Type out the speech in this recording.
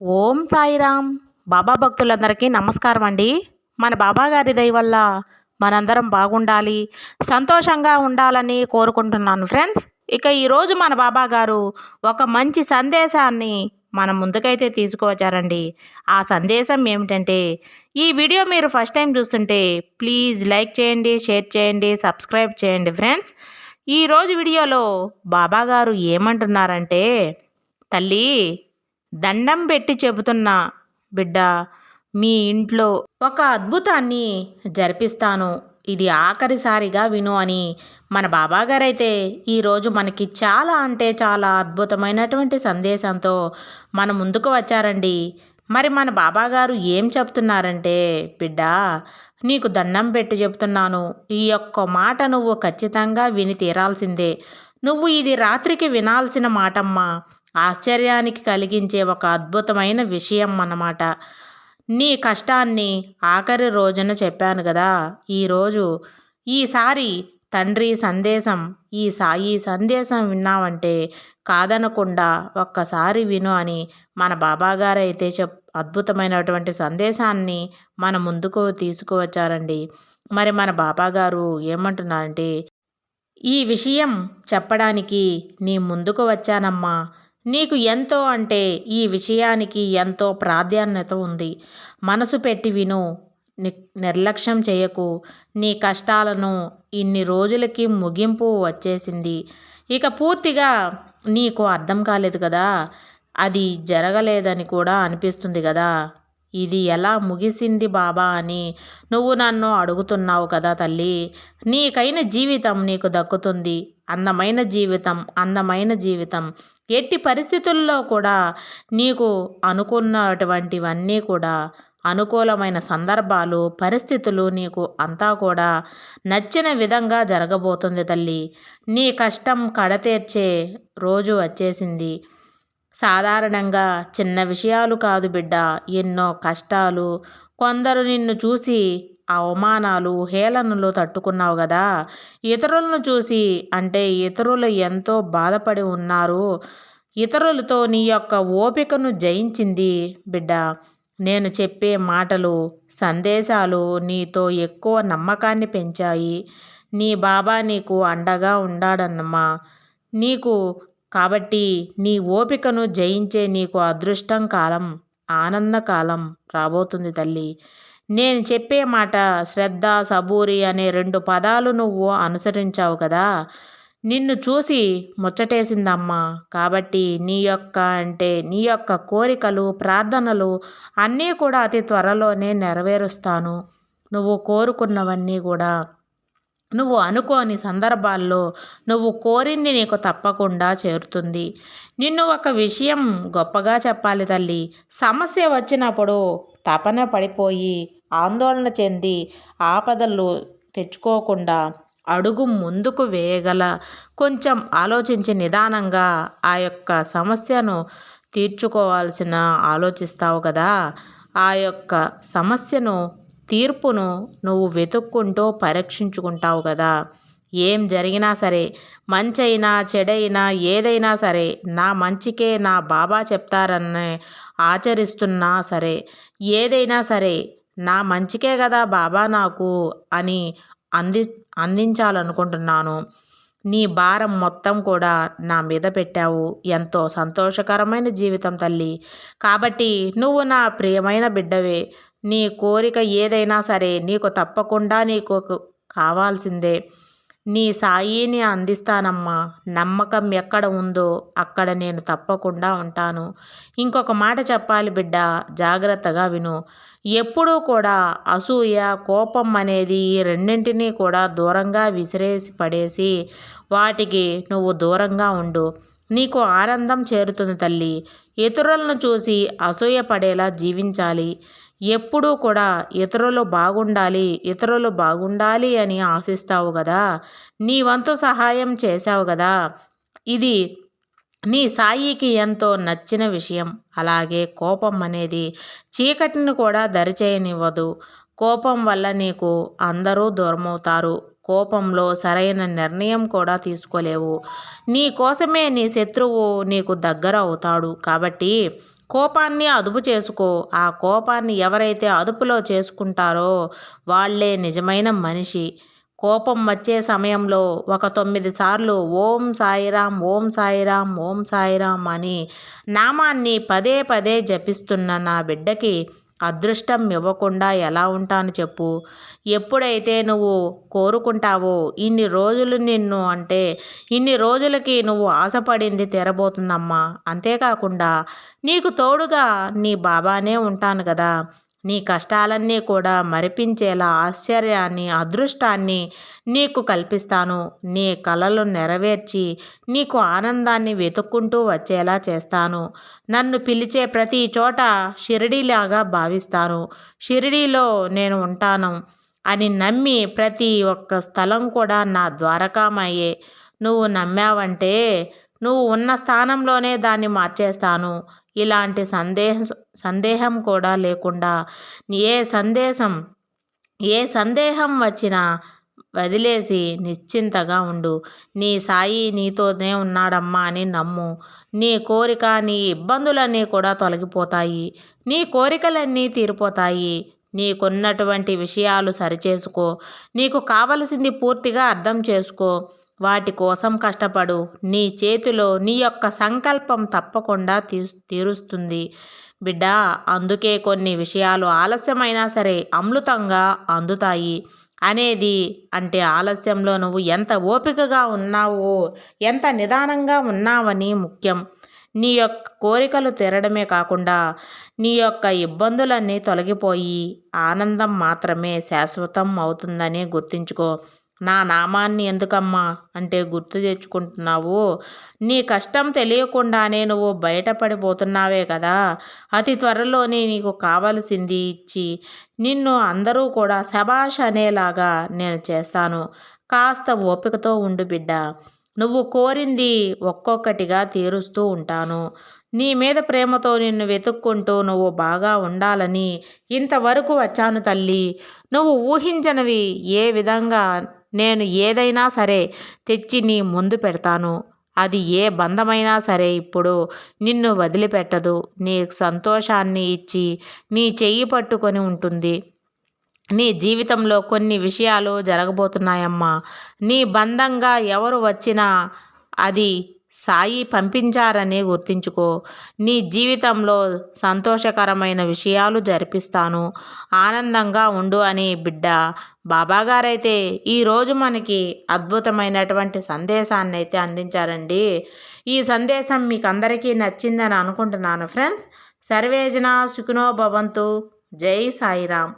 ఓం సాయిరామ్. బాబా భక్తులందరికీ నమస్కారం అండి. మన బాబా గారి దయ వల్ల మనందరం బాగుండాలి సంతోషంగా ఉండాలని కోరుకుంటున్నాను ఫ్రెండ్స్. ఇక ఈరోజు మన బాబా గారు ఒక మంచి సందేశాన్ని మన ముందుకైతే తీసుకువచ్చారండి. ఆ సందేశం ఏమిటంటే ఈ వీడియో మీరు ఫస్ట్ టైం చూస్తుంటే ప్లీజ్ లైక్ చేయండి షేర్ చేయండి సబ్స్క్రైబ్ చేయండి ఫ్రెండ్స్. ఈరోజు వీడియోలో బాబాగారు ఏమంటున్నారంటే తల్లి దండం పెట్టి చెబుతున్నా బిడ్డ మీ ఇంట్లో ఒక అద్భుతాన్ని జరిపిస్తాను. ఇది ఆఖరిసారిగా విను అని మన బాబాగారైతే ఈరోజు మనకి చాలా అంటే చాలా అద్భుతమైనటువంటి సందేశంతో మన ముందుకు వచ్చారండి. మరి మన బాబాగారు ఏం చెప్తున్నారంటే బిడ్డ నీకు దండం పెట్టి చెప్తున్నాను. ఈ యొక్క మాట నువ్వు ఖచ్చితంగా విని తీరాల్సిందే. నువ్వు ఇది రాత్రికి వినాల్సిన మాటమ్మా. ఆశ్చర్యానికి కలిగించే ఒక అద్భుతమైన విషయం అన్నమాట. నీ కష్టాన్ని ఆఖరి రోజున చెప్పాను కదా ఈరోజు ఈసారి తండ్రి సందేశం ఈ సాయి సందేశం విన్నావంటే కాదనకుండా ఒక్కసారి విను అని మన బాబాగారు అయితే చెప్ అద్భుతమైనటువంటి సందేశాన్ని మన ముందుకు తీసుకువచ్చారండి. మరి మన బాబాగారు ఏమంటున్నారంటే ఈ విషయం చెప్పడానికి నీ ముందుకు వచ్చానమ్మా. నీకు ఎంతో అంటే ఈ విషయానికి ఎంతో ప్రాధాన్యత ఉంది. మనసు పెట్టి విను. నిర్లక్ష్యం చేయకు. నీ కష్టాలను ఇన్ని రోజులకి ముగింపు వచ్చేసింది. ఇక పూర్తిగా నీకు అర్థం కాలేదు కదా? అది జరగలేదని కూడా అనిపిస్తుంది కదా? ఇది ఎలా ముగిసింది బాబా అని నువ్వు నన్ను అడుగుతున్నావు కదా తల్లి? నీకైన జీవితం నీకు దక్కుతుంది. అందమైన జీవితం అందమైన జీవితం. ఎట్టి పరిస్థితుల్లో కూడా నీకు అనుకున్నటువంటివన్నీ కూడా అనుకూలమైన సందర్భాలు పరిస్థితులు నీకు అంతా కూడా నచ్చిన విధంగా జరగబోతుంది తల్లి. నీ కష్టం కడతీర్చే రోజు వచ్చేసింది. సాధారణంగా చిన్న విషయాలు కాదు బిడ్డ ఎన్నో కష్టాలు కొందరు నిన్ను చూసి అవమానాలు హేళనలు తట్టుకున్నావు కదా? ఇతరులను చూసి అంటే ఇతరులు ఎంతో బాధపడి ఉన్నారు. ఇతరులతో నీ యొక్క ఓపికను జయించింది బిడ్డ. నేను చెప్పే మాటలు సందేశాలు నీతో ఎక్కువ నమ్మకాన్ని పెంచాయి. నీ బాబా నీకు అండగా ఉండాడన్నమ్మా. నీకు కాబట్టి నీ ఓపికను జయించే నీకు అదృష్టం కాలం ఆనందకాలం రాబోతుంది తల్లి. నేను చెప్పే మాట శ్రద్ధ సబూరి అనే రెండు పదాలు నువ్వు అనుసరించావు కదా. నిన్ను చూసి ముచ్చటేసిందమ్మా. కాబట్టి నీ యొక్క అంటే నీ యొక్క కోరికలు ప్రార్థనలు అన్నీ కూడా అతి త్వరలోనే నెరవేరుస్తాను. నువ్వు కోరుకున్నవన్నీ కూడా నువ్వు అనుకోని సందర్భాల్లో నువ్వు కోరింది నీకు తప్పకుండా చేరుతుంది. నిన్ను ఒక విషయం గొప్పగా చెప్పాలి తల్లి. సమస్య వచ్చినప్పుడు తపన పడిపోయి ఆందోళన చెంది ఆపదలు తెచ్చుకోకుండా అడుగు ముందుకు వేయగల కొంచెం ఆలోచించి నిదానంగా ఆ యొక్క సమస్యను తీర్చుకోవాల్సిన ఆలోచిస్తావు కదా. ఆ యొక్క సమస్యను తీర్పును నువ్వు వెతుక్కుంటూ పరీక్షించుకుంటావు కదా. ఏం జరిగినా సరే మంచైనా చెడైనా ఏదైనా సరే నా మంచికే నా బాబా చెప్తారని ఆచరిస్తున్నా సరే ఏదైనా సరే నా మంచికే కదా బాబా నాకు అని అంది అందించాలనుకుంటున్నాను. నీ భారం మొత్తం కూడా నా మీద పెట్టావు. ఎంతో సంతోషకరమైన జీవితం తల్లి. కాబట్టి నువ్వు నా ప్రియమైన బిడ్డవే. నీ కోరిక ఏదైనా సరే నీకు తప్పకుండా నీకు కావాల్సిందే. నీ సాయిని అందిస్తానమ్మా. నమ్మకం ఎక్కడ ఉందో అక్కడ నేను తప్పకుండా ఉంటాను. ఇంకొక మాట చెప్పాలి బిడ్డ జాగ్రత్తగా విను. ఎప్పుడూ కూడా అసూయ కోపం అనేది ఈ రెండింటినీ కూడా దూరంగా విసిరేసి పడేసి వాటికి నువ్వు దూరంగా ఉండు. నీకు ఆనందం చేరుతుంది తల్లి. ఇతరులను చూసి అసూయ పడేలా జీవించాలి. ఎప్పుడూ కూడా ఇతరులు బాగుండాలి ఇతరులు బాగుండాలి అని ఆశిస్తావు కదా నీ వంతు సహాయం చేశావు కదా ఇది నీ సాయికి ఎంతో నచ్చిన విషయం. అలాగే కోపం అనేది చీకటిని కూడా దరిచేయనివ్వదు. కోపం వల్ల నీకు అందరూ దూరమవుతారు. కోపంలో సరైన నిర్ణయం కూడా తీసుకోలేవు. నీ కోసమే నీ శత్రువు నీకు దగ్గర అవుతాడు. కాబట్టి కోపాన్ని అదుపు చేసుకో. ఆ కోపాన్ని ఎవరైతే అదుపులో చేసుకుంటారో వాళ్ళే నిజమైన మనిషి. కోపం వచ్చే సమయంలో ఒక తొమ్మిది సార్లు ఓం సాయిరాం ఓం సాయిరాం ఓం సాయిరాం అని నామాన్ని పదే పదే జపిస్తున్న నా బిడ్డకి అదృష్టం ఇవ్వకుండా ఎలా ఉంటాను చెప్పు. ఎప్పుడైతే నువ్వు కోరుకుంటావో ఇన్ని రోజులు నిన్ను అంటే ఇన్ని రోజులకి నువ్వు ఆశపడింది తెరబోతుందమ్మా. అంతేకాకుండా నీకు తోడుగా నీ బాబానే ఉంటాను కదా. నీ కష్టాలన్నీ కూడా మరిపించేలా ఆశ్చర్యాన్ని అదృష్టాన్ని నీకు కల్పిస్తాను. నీ కలలు నెరవేర్చి నీకు ఆనందాన్ని వెతుక్కుంటూ వచ్చేలా చేస్తాను. నన్ను పిలిచే ప్రతి చోట షిరిడీలాగా భావిస్తాను. షిరిడీలో నేను ఉంటాను అని నమ్మి ప్రతి ఒక్క స్థలం కూడా నా ద్వారకామయ్యే. నువ్వు నమ్మావంటే నువ్వు ఉన్న స్థానంలోనే దాన్ని మార్చేస్తాను. ఇలాంటి సందేహ సందేహం కూడా లేకుండా ఏ సందేశం ఏ సందేహం వచ్చినా వదిలేసి నిశ్చింతగా ఉండు. నీ సాయి నీతోనే ఉన్నాడమ్మా అని నమ్ము. నీ కోరిక నీ ఇబ్బందులన్నీ కూడా తొలగిపోతాయి. నీ కోరికలన్నీ తీరిపోతాయి. నీకున్నటువంటి విషయాలు సరిచేసుకో. నీకు కావలసింది పూర్తిగా అర్థం చేసుకో. వాటి కోసం కష్టపడు. నీ చేతిలో నీ యొక్క సంకల్పం తప్పకుండా తీ తీరుస్తుంది. బిడ్డ అందుకే కొన్ని విషయాలు ఆలస్యమైనా సరే అమృతంగా అందుతాయి. అనేది అంటే ఆలస్యంలో నువ్వు ఎంత ఓపికగా ఉన్నావో ఎంత నిదానంగా ఉన్నావని ముఖ్యం. నీ యొక్క కోరికలు తీరడమే కాకుండా నీ యొక్క ఇబ్బందులన్నీ తొలగిపోయి ఆనందం మాత్రమే శాశ్వతం అవుతుందని గుర్తుంచుకో. నా నామాన్ని ఎందుకమ్మా? అంటే గుర్తు తెచ్చుకుంటున్నావు. నీ కష్టం తెలియకుండానే నువ్వు బయటపడిపోతున్నావే కదా. అతి త్వరలోనే నీకు కావలసింది ఇచ్చి నిన్ను అందరూ కూడా శబాష్ అనేలాగా నేను చేస్తాను. కాస్త ఓపికతో ఉండు బిడ్డ. నువ్వు కోరింది ఒక్కొక్కటిగా తీరుస్తూ ఉంటాను. నీ మీద ప్రేమతో నిన్ను వెతుక్కుంటూ నువ్వు బాగా ఉండాలని ఇంతవరకు వచ్చాను తల్లి. నువ్వు ఊహించనివి ఏ విధంగా నేను ఏదైనా సరే తెచ్చి నీ ముందు పెడతాను. అది ఏ బంధమైనా సరే ఇప్పుడు నిన్ను వదిలిపెట్టదు. నీ సంతోషాన్ని ఇచ్చి నీ చెయ్యి పట్టుకొని ఉంటుంది. నీ జీవితంలో కొన్ని విషయాలు జరగబోతున్నాయమ్మా. నీ బంధంగా ఎవరు వచ్చినా అది సాయి పంపించారని గుర్తించుకో. నీ జీవితంలో సంతోషకరమైన విషయాలు జరిపిస్తాను. ఆనందంగా ఉండు అని బిడ్డ. బాబాగారైతే ఈరోజు మనకి అద్భుతమైనటువంటి సందేశాన్ని అయితే అందించారండి. ఈ సందేశం మీకు అందరికీ నచ్చిందని అనుకుంటున్నాను ఫ్రెండ్స్. సర్వేజన సుఖినో భవంతు. జై సాయిరామ్.